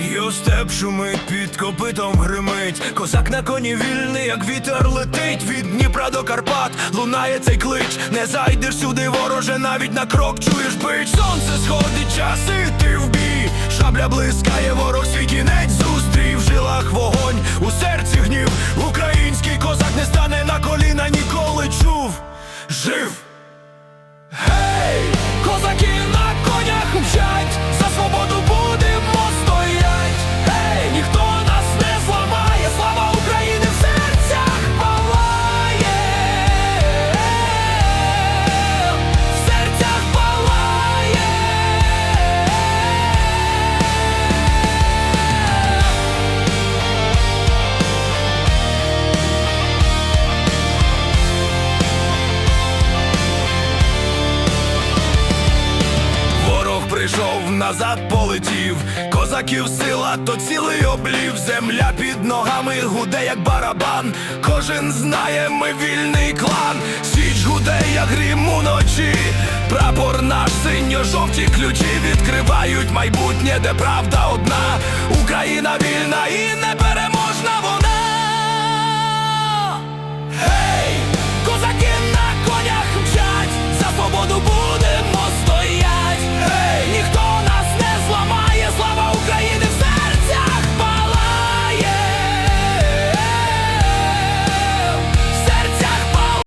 Його степ шумить, під копитом гримить. Козак на коні вільний, як вітер летить. Від Дніпра до Карпат лунає цей клич. Не зайдеш сюди, вороже, навіть на крок чуєш бич. Сонце сходить, час іти в бій. Шабля блискає, ворог свій кінець зустрів. В жилах вогонь, у серці гнів. Український козак не стане на коліна ніколи чув. Жив Ворог прийшов, назад полетів, козаків сила, то цілий облів, земля під ногами гуде, як барабан. Кожен знає, ми вільний клан, Січ гуде, як грім уночі. Прапор наш синьо-жовті ключі відкривають майбутнє, де правда одна, Україна вільна